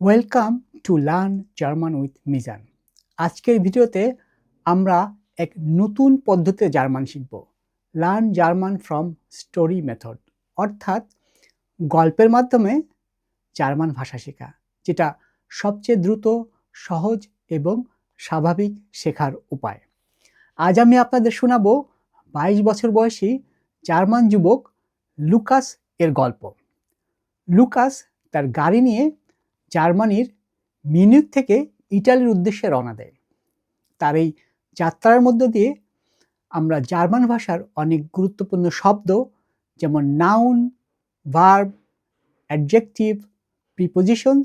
Welcome to learn German with Mizan আজকের ভিডিওতে আমরা এক নতুন পদ্ধতিতে জার্মান শিখব। Learn German from story method অর্থাৎ গল্পের মাধ্যমে জার্মান ভাষা শেখা, যেটা সবচেয়ে দ্রুত, সহজ এবং স্বাভাবিক শেখার উপায়। আজ আমি আপনাদের শোনাবো বাইশ বছর বয়সী জার্মান যুবক লুকাস এর গল্প। লুকাস তার গাড়ি নিয়ে জার্মানির মিউনিক থেকে ইটালির উদ্দেশ্যে রওনা দেয়। তার এই যাত্রার মধ্য দিয়ে আমরা জার্মান ভাষার অনেক গুরুত্বপূর্ণ শব্দ যেমন নাউন ভার্ব অ্যাডজেক্টিভ প্রিপোজিশন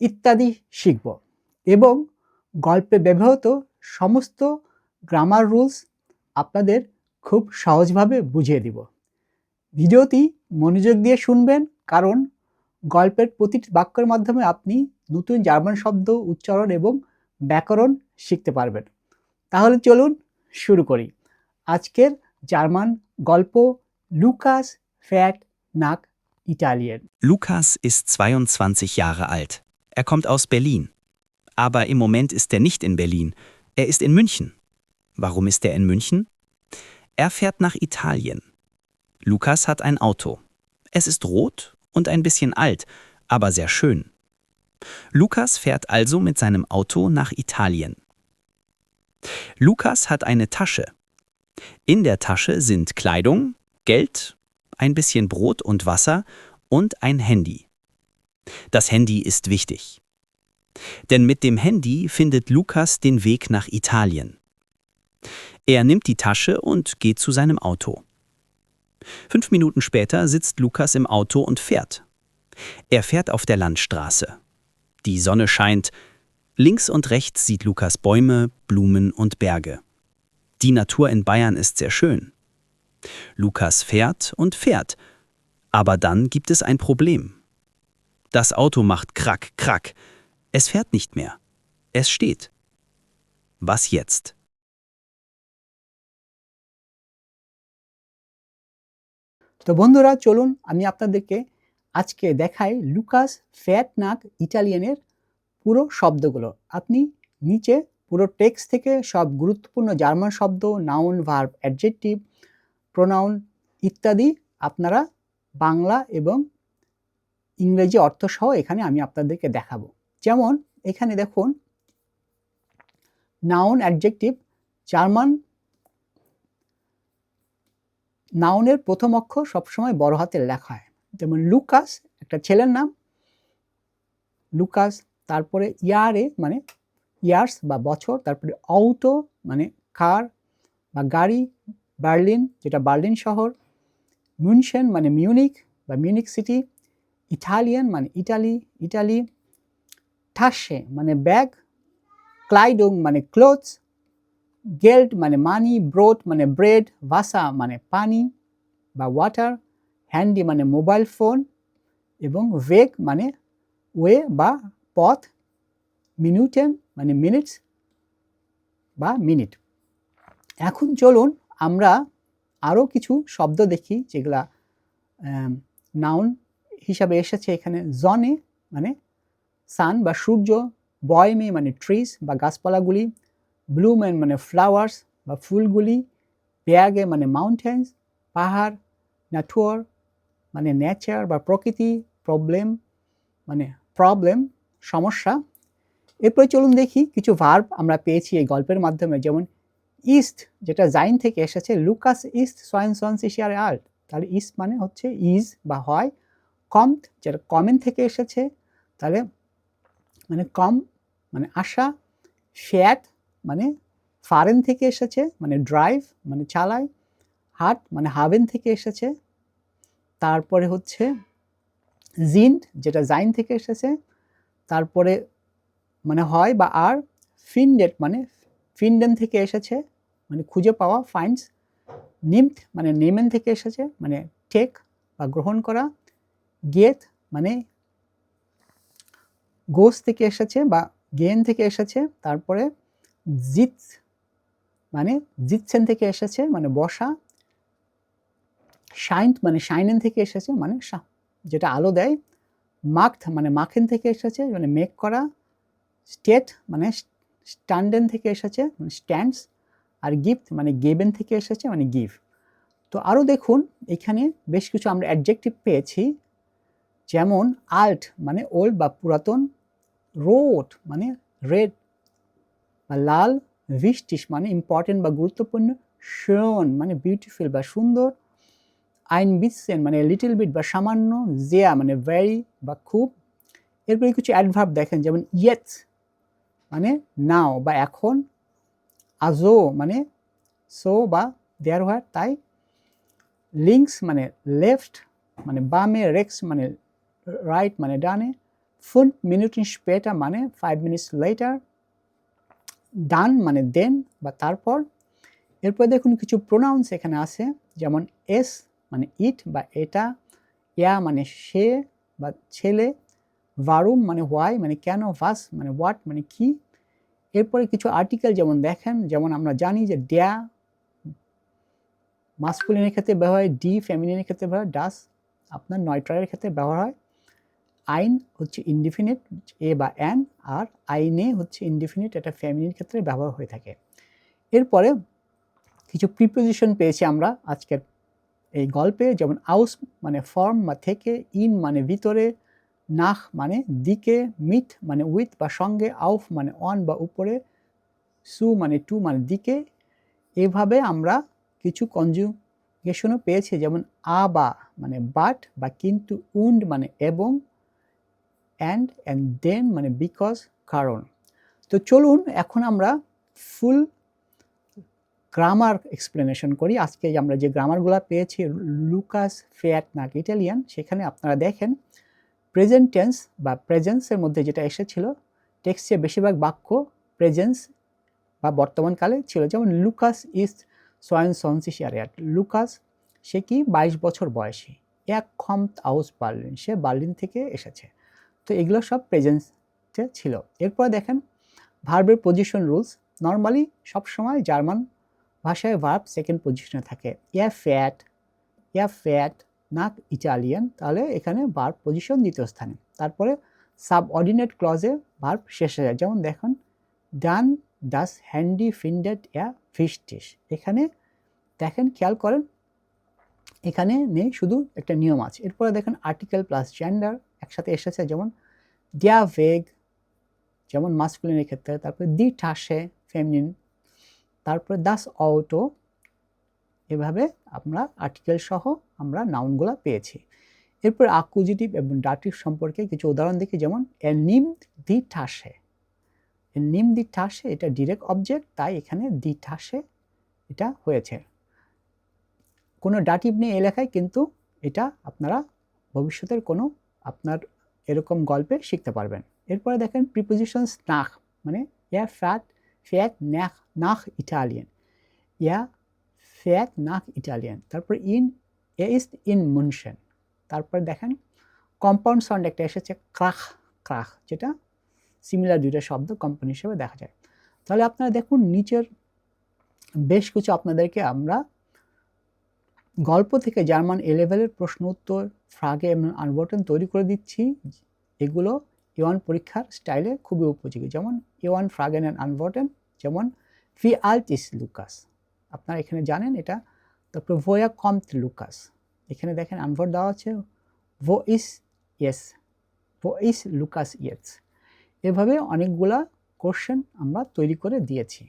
ইত্যাদি শিখব এবং গল্পে ব্যবহৃত সমস্ত গ্রামার রুলস আপনাদের খুব সহজভাবে বুঝিয়ে দিব। ভিডিওটি মনোযোগ দিয়ে শুনবেন কারণ গল্পের প্রতিটি বাক্যের মাধ্যমে আপনি নতুন জার্মান শব্দ উচ্চারণ এবং ব্যাকরণ শিখতে পারবেন তাহলে চলুন শুরু করি আজকের জার্মান গল্প লুকাস ফ্যাট নাক Italian Lukas ist 22 Jahre alt. Er kommt aus Berlin. Aber im Moment ist er nicht in Berlin. Er ist in München. Warum ist er in München? Er fährt nach Italien. Lukas hat ein Auto. Es ist rot und ein bisschen alt, aber sehr schön. Lukas fährt also mit seinem Auto nach Italien. Lukas hat eine Tasche. In der Tasche sind Kleidung, Geld, ein bisschen Brot und Wasser und ein Handy. Das Handy ist wichtig. Denn mit dem Handy findet Lukas den Weg nach Italien. Er nimmt die Tasche und geht zu seinem Auto. Fünf Minuten später sitzt Lukas im Auto und fährt. Er fährt auf der Landstraße. Die Sonne scheint. Links und rechts sieht Lukas Bäume, Blumen und Berge. Die Natur in Bayern ist sehr schön. Lukas fährt und fährt. Aber dann gibt es ein Problem. Das Auto macht krack, krack. Es fährt nicht mehr. Es steht. Was jetzt? তো বন্ধুরা, চলুন আমি আপনাদেরকে আজকে দেখাই Lucas fat নাক ইটালিয়ানের পুরো শব্দগুলো। আপনি নিচে পুরো টেক্সট থেকে সব গুরুত্বপূর্ণ জার্মান শব্দ নাউন ভার্ব অ্যাডজেক্টিভ প্রোনাউন ইত্যাদি আপনারা বাংলা এবং ইংরেজি অর্থসহ এখানে আমি আপনাদেরকে দেখাবো। যেমন এখানে দেখুন নাউন অ্যাডজেক্টিভ জার্মান নাউনের প্রথম অক্ষর সবসময় বড় হাতের লেখা হয়। যেমন লুকাস, একটা ছেলের নাম। লুকাস, তারপরে ইয়ারে মানে ইয়ার্স বা বছর, তারপরে অউটো মানে কার বা গাড়ি, বার্লিন, যেটা বার্লিন শহর। মিউনশেন মানে মিউনিক বা মিউনিক সিটি। ইটালিয়ান মানে ইটালি ইটালি। ঠাসে মানে ব্যাগ। ক্লাইডং মানে ক্লোথস। গেল্ড মানে মানি, ব্রোথ মানে ব্রেড ভাসা মানে পানি বা ওয়াটার, হ্যান্ডি মানে মোবাইল ফোন এবং ওয়েগ মানে ওয়ে বা পথ, মিনিটেন মানে মিনিটস বা মিনিট। এখন চলুন আমরা আরও কিছু শব্দ দেখি যেগুলা নাউন হিসাবে এসেছে এখানে। জনে মানে সান বা সূর্য বয়মে মানে ট্রিজ বা গাছপালাগুলি ব্লুমেন মানে ফ্লাওয়ার্স বা ফুলগুলি ব্যাগে মানে মাউন্টেন্স, পাহাড় ন্যাটুয়ার মানে নেচার বা প্রকৃতি, প্রবলেম মানে প্রবলেম, সমস্যা। এরপরে চলুন দেখি কিছু ভার্ব আমরা পেয়েছি এই গল্পের মাধ্যমে, যেমন ইস্ট, যেটা জাইন থেকে এসেছে, লুকাস ইস্ট সয়েন সন সিশিয়ার আর্ট। তাহলে ইস্ট মানে হচ্ছে ইজ বা হয়। কম, যেটা কমেন থেকে এসেছে, তাহলে মানে কম মানে আশা ফ্যাট মানে ফারেন থেকে এসেছে মানে ড্রাইভ মানে চালায়, হাট মানে হাভেন থেকে এসেছে। তারপরে হচ্ছে জিন্ট যেটা জাইন থেকে এসেছে। তারপরে মানে হয় বা আর ফিনডেট মানে ফিনডেন থেকে এসেছে মানে খুঁজে পাওয়া, ফাইন্ডস, নিমথ মানে নেমেন থেকে এসেছে মানে টেক বা গ্রহণ করা, গেথ মানে গোস থেকে এসেছে বা গেন থেকে এসেছে। তারপরে জিত মানে জিতছেন থেকে এসেছে মানে বসা শাইন্ট মানে শাইনেন থেকে এসেছে মানে যেটা আলো দেয় মার্কড মানে মাখেন থেকে এসেছে মানে মেক করা, স্টেট মানে স্ট্যান্ডেন থেকে এসেছে মানে স্ট্যান্ডস, আর গিফট মানে গেবেন থেকে এসেছে মানে গিভ তো আরও দেখুন, এখানে বেশ কিছু আমরা অ্যাডজেক্টিভ পেয়েছি, যেমন আল্ট মানে ওল্ড বা পুরাতন রোড মানে রেড বা লাল ভিস্টিস মানে ইম্পর্টেন্ট বা গুরুত্বপূর্ণ, শন মানে বিউটিফুল বা সুন্দর, আইন বিসেন মানে লিটল বিট বা সামান্য জেয়া মানে ভেরি বা খুব। এরপরে কিছু অ্যাডভার্ব দেখেন, যেমন ইয়েথ মানে নাও বা এখন আজো মানে সো বা দেয়ার হোয়ার তাই। লিঙ্কস মানে লেফট মানে বামে রেক্স মানে রাইট মানে ডানে। ফুন মিনিটিন স্পেটা মানে ফাইভ মিনিটস লেটার ডান মানে দেন বা তারপর। এরপর দেখুন কিছু প্রোনাউন্স এখানে আছে, যেমন এস মানে ইট বা এটা, ইয়া মানে সে, বা ছেলে ভারুম মানে হোয়াই মানে কেন ভাস মানে হোয়াট মানে কি। এরপরে কিছু আর্টিকেল যেমন দেখেন, যেমন আমরা জানি যে ড্যা মাস্কুলিনের ক্ষেত্রে ব্যবহার হয় ডি ফেমিনিনের ক্ষেত্রে ব্যবহার হয় ডাস আপনার নয়ট্রালের ক্ষেত্রে ব্যবহার হয়। আইন হচ্ছে ইনডিফিনিট এ বা অ্যান আর আইনে হচ্ছে ইনডিফিনিট এটা ফ্যামিলির ক্ষেত্রে ব্যবহার হয়ে থাকে। এরপরে কিছু প্রিপোজিশন পেয়েছি আমরা আজকের এই গল্পে, যেমন আউস মানে ফর্ম বা থেকে ইন মানে ভিতরে নাহ মানে দিকে মিট মানে উইথ বা সঙ্গে আউফ মানে অন বা উপরে সু মানে টু মানে দিকে। এভাবে আমরা কিছু কনজুগেশনও পেয়েছি, যেমন আ বা মানে বাট বা কিন্তু উন্ড মানে এবং অ্যান্ড অ্যান্ড দেন মানে বিকজ কারণ। তো চলুন এখন আমরা ফুল গ্রামার এক্সপ্লেনেশন করি। আজকে আমরা যে গ্রামারগুলো পেয়েছি লুকাস ফেয়াট নাক ইটালিয়ান সেখানে আপনারা দেখেন প্রেজেন্ট টেন্স বা প্রেজেন্সের মধ্যে যেটা এসেছিল টেক্সটে বেশিরভাগ বাক্য প্রেজেন্স বা বর্তমানকালে ছিল। যেমন লুকাস ইজ সোয়েন সনসিশিয়ারিয়াট লুকাস সে কি? বাইশ বছর বয়সী। এক খম আউস বার্লিন। সে বার্লিন থেকে এসেছে। তো এগুলো সব প্রেজেন্সে ছিল। এরপর দেখেন ভার্বের পজিশন রুলস নর্মালি সবসময় জার্মান ভাষায় ভার্ব সেকেন্ড পজিশনে থাকে। ইয়া ফ্যাট ইয়া ফ্যাট নাক ইটালিয়ান, তাহলে এখানে ভার্ব পজিশন দ্বিতীয় স্থানে। তারপরে সাবঅর্ডিনেট ক্লজে ভার্ব শেষ হয়ে যায়। যেমন দেখুন ডান ডাস হ্যান্ডি ফিন্ডেড ইয়া ফিস্টিস এখানে দেখেন, খেয়াল করেন, এখানে নেই, শুধু একটা নিয়ম আছে। এরপরে দেখেন আর্টিকেল প্লাস জেন্ডার একসাথে এসেছে, যেমন ডিয়া ভেগ যেমন মাস্কুলিনের ক্ষেত্রে, তারপরে দি ঠাসে ফেমিনিন তারপরে দাস অটো এভাবে আমরা আর্টিকেল সহ আমরা নাউনগুলো পেয়েছি। এরপর আকুজিটিভ এবং ডাটিভ সম্পর্কে কিছু উদাহরণ দেখি, যেমন এ নিম দি ঠাসে। নিম দি ঠাসে, এটা ডিরেক্ট অবজেক্ট তাই এখানে দি ঠাসে এটা হয়েছে। কোনো ডাটিভ নেই এলাকায় কিন্তু এটা আপনারা ভবিষ্যতের কোনো এরকম গল্পে শিখতে পারবেন। এরপরে দেখেন প্রিপোজিশনস নাখ মানে ইয়া ফ্যাট ফ্যাট নাখ নাখ ইটালিয়ান। ইয়া ফ্যাট নাখ ইটালিয়ান। তারপর ইন, এ ইস ইন মুনশেন। তারপর দেখেন কম্পাউন্ড সাউন্ড একটা এসেছে, ক্রাখ ক্রাখ, যেটা সিমিলার দুইটা শব্দ কম্পাউন্ড হিসেবে দেখা যায়। তাহলে আপনারা দেখুন নিচের বেশ কিছু আপনাদেরকে আমরা গল্প থেকে জার্মান এ লেভেলের প্রশ্ন, উত্তর, ফ্রাগে এবং আনবটন তৈরি করে দিচ্ছি। এগুলো ওয়ান পরীক্ষার স্টাইলে খুবই উপযোগী। যেমন ওয়ান ফ্রাগেন অ্যান্ড আনবটন যেমন ফি আল্ট ইস লুকাস আপনারা এখানে জানেন এটা তারপরে ভোয়া কমত লুকাস এখানে দেখেন আনভার দেওয়া আছে ভো ইস ইয়েস ভো ইস লুকাস ইয়েস এভাবে অনেকগুলা কোশ্চেন আমরা তৈরি করে দিয়েছি,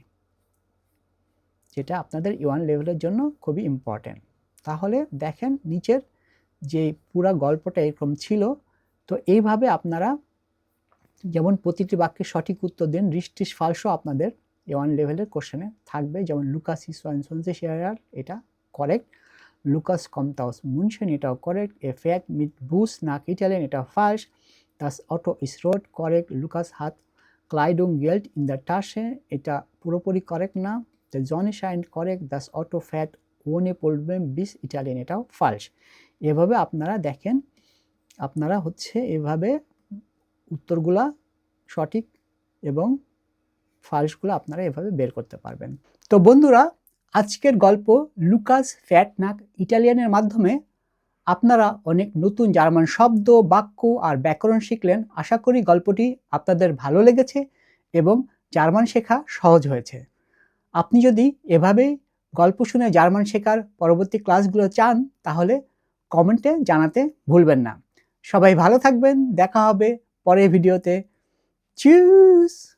যেটা আপনাদের ইওয়ান লেভেলের জন্য খুবই ইম্পর্ট্যান্ট তাহলে দেখেন নিচের যে পুরা গল্পটা এরকম ছিল, তো এইভাবে আপনারা যেমন প্রতিটি বাক্যে সঠিক উত্তর দেন, রিস্টিস ফালসও আপনাদের এ ওয়ান লেভেলের কোশ্চেনে থাকবে। যেমন লুকাস ইসওয়ানসনসে শেয়ার এটা করেক্ট লুকাস কমতাউস মুনশেন, এটাও করেক্ট এ ফ্যাট মিট বুস, নাক ইটালিয়ান, এটা ফার্স দাস অটো ইস রোড করেক্ট লুকাস হাত ক্লাইডুং গেল্ট ইন দ্য টাসে, এটা পুরোপুরি করেক্ট না। দ্য জনি শাইন করেক্ট দাস অটো ফ্যাট ওনে প্রবলেম বিস ইটালিয়ান, এটাও ফালস এভাবে আপনারা দেখেন, আপনারা হচ্ছে এভাবে উত্তরগুলা সঠিক এবং ফালসগুলো আপনারা এভাবে বের করতে পারবেন। তো বন্ধুরা, আজকের গল্প লুকাস ফ্যাট নাক ইটালিয়ানের মাধ্যমে আপনারা অনেক নতুন জার্মান শব্দ, বাক্য আর ব্যাকরণ শিখলেন। আশা করি গল্পটি আপনাদের ভালো লেগেছে এবং জার্মান শেখা সহজ হয়েছে। আপনি যদি এভাবেই গল্প শুনে জার্মান শেখার পরবর্তী ক্লাসগুলো চান, তাহলে কমেন্টে জানাতে ভুলবেন না। সবাই ভালো থাকবেন, দেখা হবে পরের ভিডিওতে। চিউস!